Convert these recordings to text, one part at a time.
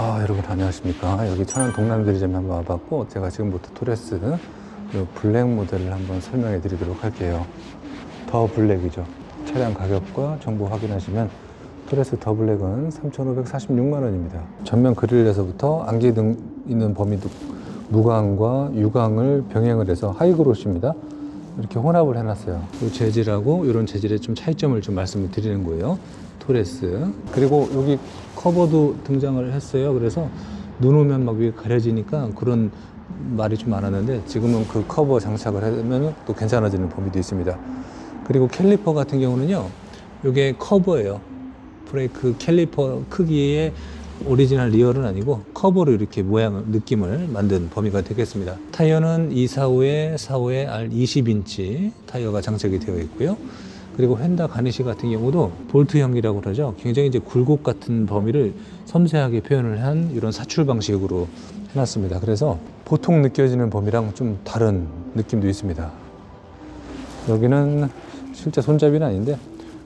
아 여러분 안녕하십니까? 여기 천안 동남대리점에 한번 와봤고 제가 지금부터 토레스 요 블랙 모델을 한번 설명해 드리도록 할게요. 더 블랙이죠. 차량 가격과 정보 확인하시면 토레스 더 블랙은 3,546만 원입니다. 전면 그릴에서부터 안개 등 있는 범위도 무광과 유광을 병행을 해서 하이그로시입니다. 이렇게 혼합을 해놨어요. 이 재질하고 이런 재질의 좀 차이점을 좀 말씀을 드리는 거예요 토레스. 그리고 여기 커버도 등장을 했어요. 그래서 눈 오면 막 위에 가려지니까 그런 말이 좀 많았는데 지금은 그 커버 장착을 하면 또 괜찮아지는 범위도 있습니다. 그리고 캘리퍼 같은 경우는요 이게 커버예요. 브레이크 캘리퍼 크기의 오리지널 리얼은 아니고 커버로 이렇게 모양 느낌을 만든 범위가 되겠습니다. 타이어는 245에 45에 R 20인치 타이어가 장착이 되어 있고요 그리고 휀다 가니시 같은 경우도 볼트형이라고 그러죠. 굉장히 이제 굴곡 같은 범위를 섬세하게 표현을 한 이런 사출 방식으로 해놨습니다. 그래서 보통 느껴지는 범위랑 좀 다른 느낌도 있습니다. 여기는 실제 손잡이는 아닌데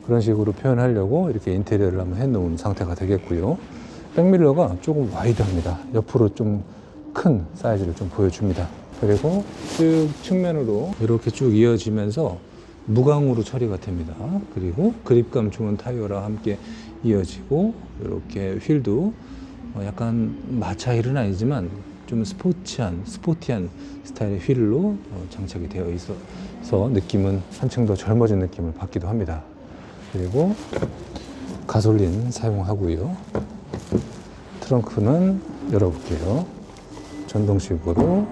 그런 식으로 표현하려고 이렇게 인테리어를 한번 해놓은 상태가 되겠고요. 백밀러가 조금 와이드합니다. 옆으로 좀 큰 사이즈를 좀 보여줍니다. 그리고 쭉 측면으로 이렇게 쭉 이어지면서 무광으로 처리가 됩니다. 그리고 그립감 좋은 타이어랑 함께 이어지고 이렇게 휠도 어, 약간 마차 휠은 아니지만 좀 스포츠한 스포티한 스타일의 휠로 어, 장착이 되어 있어서 느낌은 한층 더 젊어진 느낌을 받기도 합니다. 그리고 가솔린 사용하고요. 트렁크는 열어볼게요. 전동식으로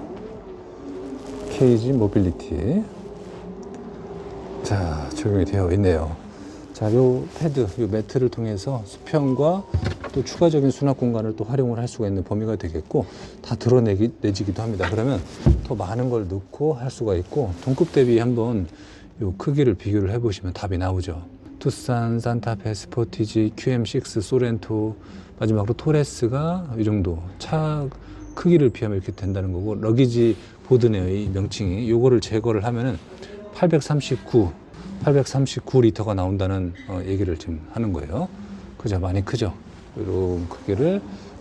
케이지 모빌리티 자, 적용이 되어 있네요. 자, 요 패드, 요 매트를 통해서 수평과 또 추가적인 수납 공간을 또 활용을 할 수가 있는 범위가 되겠고 다 드러내기 내지기도 합니다. 그러면 더 많은 걸 넣고 할 수가 있고 동급 대비 한번 요 크기를 비교를 해보시면 답이 나오죠. 투싼, 산타페, 스포티지, QM6, 소렌토, 마지막으로 토레스가 이 정도 차 크기를 비하면 이렇게 된다는 거고 러기지 보드네요 이 명칭이 요거를 제거를 하면은 839, 839리터가 나온다는 어, 얘기를 지금 하는 거예요. 그죠? 많이 크죠? 이런 크기를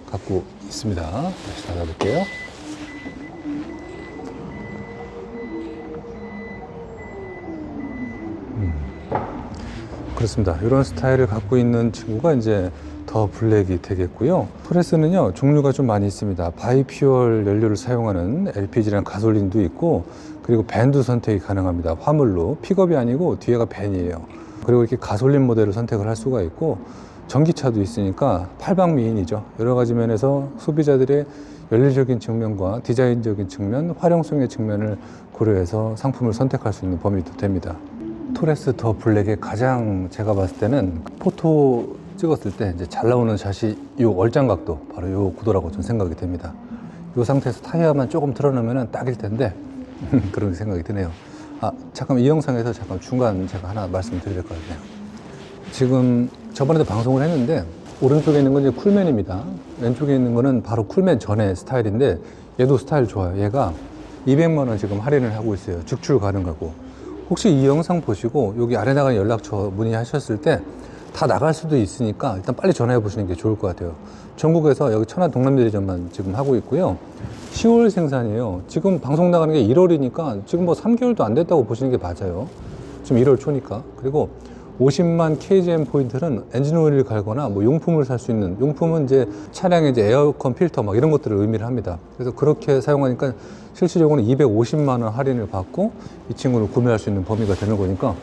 갖고 있습니다. 다시 닫아볼게요. 음, 그렇습니다. 이런 스타일을 갖고 있는 친구가 이제 더 블랙이 되겠고요. 프레스는요, 종류가 좀 많이 있습니다. 바이퓨얼 연료를 사용하는 LPG랑 가솔린도 있고, 그리고 밴도 선택이 가능합니다. 화물로. 픽업이 아니고 뒤에가 밴이에요. 그리고 이렇게 가솔린 모델을 선택을 할 수가 있고, 전기차도 있으니까 팔방미인이죠. 여러 가지 면에서 소비자들의 연료적인 측면과 디자인적인 측면, 활용성의 측면을 고려해서 상품을 선택할 수 있는 범위도 됩니다. 토레스 더 블랙의 가장 제가 봤을 때는 포토 찍었을 때 이제 잘 나오는 샷이 이 얼짱각도 바로 이 구도라고 저는 생각이 됩니다. 이 상태에서 타이어만 조금 틀어놓으면 딱일 텐데 그런 생각이 드네요. 아 잠깐 이 영상에서 잠깐 중간 제가 하나 말씀드려야 될 것 같아요. 지금 저번에도 방송을 했는데 오른쪽에 있는 건 이제 쿨맨입니다. 왼쪽에 있는 거는 바로 쿨맨 전의 스타일인데 얘도 스타일 좋아요. 얘가 200만 원 지금 할인을 하고 있어요. 직출 가능하고. 혹시 이 영상 보시고 여기 아래다가 연락처 문의하셨을 때 다 나갈 수도 있으니까 일단 빨리 전화해 보시는 게 좋을 것 같아요. 전국에서 여기 천안 동남대리점만 지금 하고 있고요. 10월 생산이에요. 지금 방송 나가는 게 1월이니까 지금 뭐 3개월도 안 됐다고 보시는 게 맞아요. 지금 1월 초니까. 그리고 50만 KGM 포인트는 엔진 오일을 갈거나 뭐 용품을 살 수 있는 용품은 이제 차량의 이제 에어컨 필터 막 이런 것들을 의미를 합니다. 그래서 그렇게 사용하니까 실질적으로는 250만 원 할인을 받고 이 친구를 구매할 수 있는 범위가 되는 거니까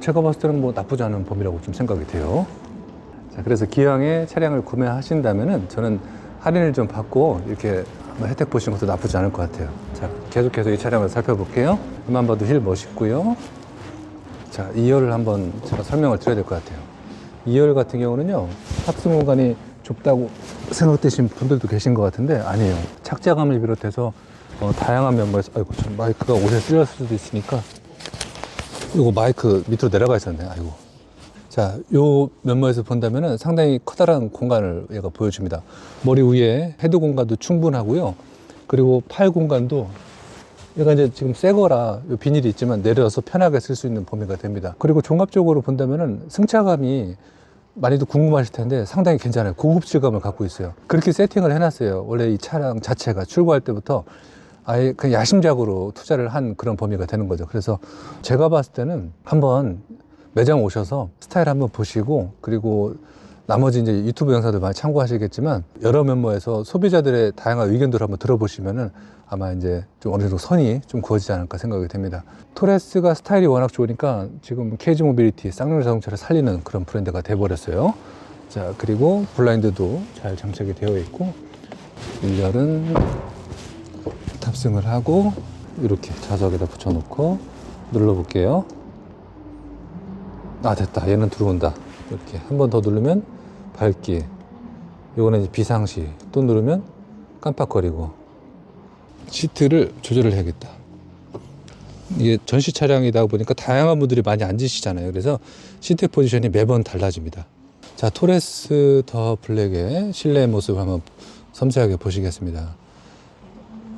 제가 봤을 때는 뭐 나쁘지 않은 범위라고 좀 생각이 돼요. 자, 그래서 기왕에 차량을 구매하신다면은 저는 할인을 좀 받고 이렇게 혜택 보시는 것도 나쁘지 않을 것 같아요. 자, 계속해서 이 차량을 살펴볼게요. 그만 봐도 힐 멋있고요. 자, 2열을 한번 제가 설명을 드려야 될 것 같아요. 2열 같은 경우는요, 탑승 공간이 좁다고 생각되신 분들도 계신 것 같은데 아니에요. 착자감을 비롯해서 어, 다양한 면모에서 아이고 참 마이크가 옷에 쓸렸을 수도 있으니까 이거 마이크 밑으로 내려가 있었네. 아이고. 자, 요 면모에서 본다면은 상당히 커다란 공간을 얘가 보여줍니다. 머리 위에 헤드 공간도 충분하고요. 그리고 팔 공간도 얘가 이제 지금 새 거라 요 비닐이 있지만 내려서 편하게 쓸 수 있는 범위가 됩니다. 그리고 종합적으로 본다면은 승차감이 많이도 궁금하실 텐데 상당히 괜찮아요. 고급 질감을 갖고 있어요. 그렇게 세팅을 해놨어요. 원래 이 차량 자체가 출고할 때부터 아예 그 야심작으로 투자를 한 그런 범위가 되는 거죠. 그래서 제가 봤을 때는 한번 매장 오셔서 스타일 한번 보시고 그리고 나머지 이제 유튜브 영상들 많이 참고하시겠지만 여러 면모에서 소비자들의 다양한 의견들을 한번 들어보시면은 아마 이제 좀 어느 정도 선이 좀 그어지지 않을까 생각이 됩니다. 토레스가 스타일이 워낙 좋으니까 지금 케이지 모빌리티 쌍용 자동차를 살리는 그런 브랜드가 돼버렸어요. 자 그리고 블라인드도 잘 장착이 되어 있고 일렬은 탑승을 하고 이렇게 좌석에다 붙여놓고 눌러볼게요. 아 됐다. 얘는 들어온다. 이렇게 한 번 더 누르면 밝기. 요거는 이제 비상시. 또 누르면 깜빡거리고. 시트를 조절을 해야겠다. 이게 전시 차량이다 보니까 다양한 분들이 많이 앉으시잖아요. 그래서 시트 포지션이 매번 달라집니다. 자 토레스 더 블랙의 실내 모습을 한번 섬세하게 보시겠습니다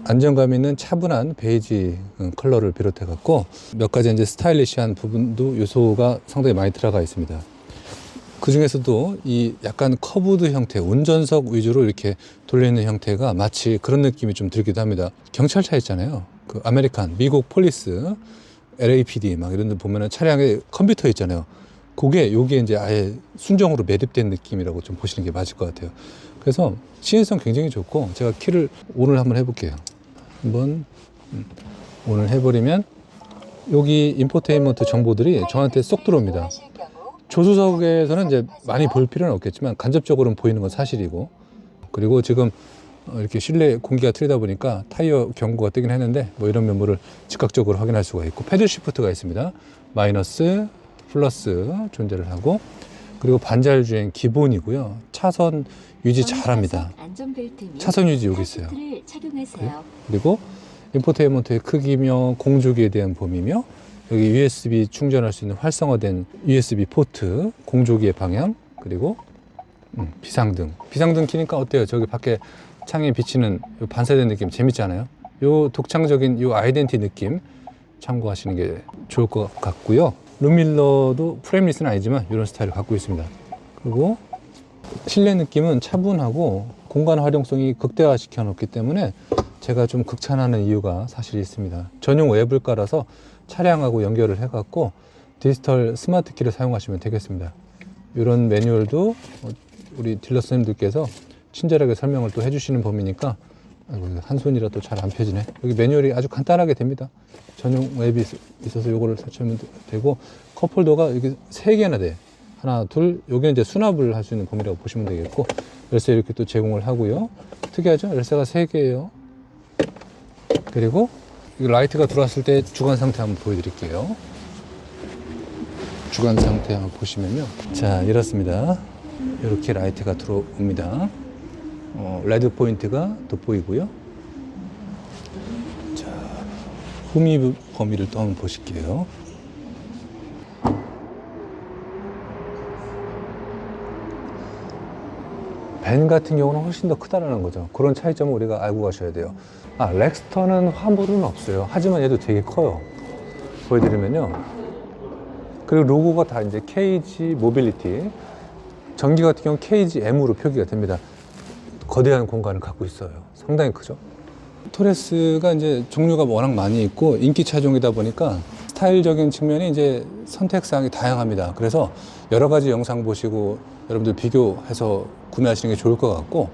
안정감 있는 차분한 베이지 음, 컬러를 비롯해 갖고 몇 가지 이제 스타일리시한 부분도 요소가 상당히 많이 들어가 있습니다. 그 중에서도 이 약간 커브드 형태, 운전석 위주로 이렇게 돌려있는 형태가 마치 그런 느낌이 좀 들기도 합니다. 경찰차 있잖아요. 그 아메리칸, 미국 폴리스, LAPD 막 이런 데 보면은 차량에 컴퓨터 있잖아요. 그게 요게 이제 아예 순정으로 매립된 느낌이라고 좀 보시는 게 맞을 것 같아요. 그래서 시인성 굉장히 좋고 제가 키를 오늘 한번 해볼게요. 한번 음, 오늘 해버리면 여기 인포테인먼트 정보들이 저한테 쏙 들어옵니다. 조수석에서는 이제 많이 볼 필요는 없겠지만 간접적으로는 보이는 건 사실이고 그리고 지금 어, 이렇게 실내 공기가 틀리다 보니까 타이어 경고가 뜨긴 했는데 뭐 이런 면모를 즉각적으로 확인할 수가 있고 패들 시프트가 있습니다. 마이너스, 플러스 존재를 하고 그리고 반자율 주행 기본이고요. 차선 유지 잘합니다. 차선 유지 여기 있어요. 그리고 인포테인먼트의 크기며 공조기에 대한 범위며 여기 USB 충전할 수 있는 활성화된 USB 포트, 공조기의 방향, 그리고 음, 비상등. 비상등 켜니까 어때요? 저기 밖에 창에 비치는 요 반사된 느낌 재밌잖아요. 요 독창적인 요 아이덴티 느낌 참고하시는 게 좋을 것 같고요. 룸밀러도 프레임리스는 아니지만 이런 스타일을 갖고 있습니다. 그리고 실내 느낌은 차분하고 공간 활용성이 극대화 시켜 놓기 때문에 제가 좀 극찬하는 이유가 사실 있습니다. 전용 깔아서 차량하고 연결을 해 갖고 디지털 스마트 키를 사용하시면 되겠습니다. 이런 매뉴얼도 우리 딜러 선생님들께서 친절하게 설명을 또 해주시는 범위니까 한 손이라 또잘안 펴지네. 여기 매뉴얼이 아주 간단하게 됩니다. 전용 있- 있어서 요거를 설치하면 되고 컵홀더가 여기 세 개나 돼. 하나, 둘, 요게 이제 수납을 할 수 있는 범위라고 보시면 되겠고 열쇠 이렇게 또 제공을 하고요. 특이하죠? 열쇠가 세 개예요. 그리고 이 라이트가 들어왔을 때 주간 상태 한번 보여드릴게요. 주간 상태 한번 보시면요. 자, 이렇습니다. 이렇게 라이트가 들어옵니다. 어, 레드 포인트가 돋보이고요. 자, 후미 범위를 또 한번 보실게요. 벤 같은 경우는 훨씬 더 크다라는 거죠. 그런 차이점을 우리가 알고 가셔야 돼요. 아, 렉스터는 화물은 없어요. 하지만 얘도 되게 커요. 보여드리면요. 그리고 로고가 다 이제 KG 모빌리티. 전기 같은 경우 KG M으로 표기가 됩니다. 거대한 공간을 갖고 있어요. 상당히 크죠. 토레스가 이제 종류가 워낙 많이 있고 인기 차종이다 보니까 스타일적인 측면이 이제 선택 사항이 다양합니다. 그래서 여러 가지 영상 보시고 여러분들 비교해서 구매하시는 게 좋을 것 같고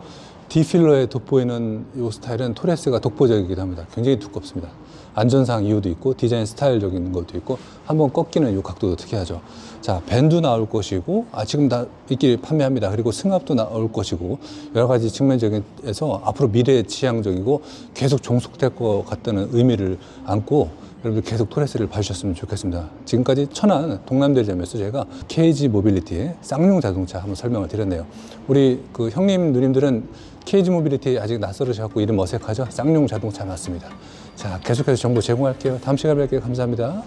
디필러에 돋보이는 이 스타일은 토레스가 독보적이기도 합니다. 굉장히 두껍습니다. 안전상 이유도 있고 디자인 스타일적인 것도 있고 한번 꺾이는 이 각도도 특이하죠. 자, 밴도 나올 것이고 아 지금 다 있길 판매합니다. 그리고 승합도 나올 것이고 여러 가지 측면적인에서 앞으로 미래 지향적이고 계속 종속될 것 같다는 의미를 안고 여러분들 계속 토레스를 봐주셨으면 좋겠습니다. 지금까지 천안 동남대점에서 제가 KG 모빌리티의 쌍용 자동차 한번 설명을 드렸네요. 우리 그 형님 누님들은 KG 모빌리티 아직 낯설으셔갖고 이름 어색하죠? 쌍용 자동차 맞습니다. 자, 계속해서 정보 제공할게요. 다음 시간에 뵐게요. 감사합니다.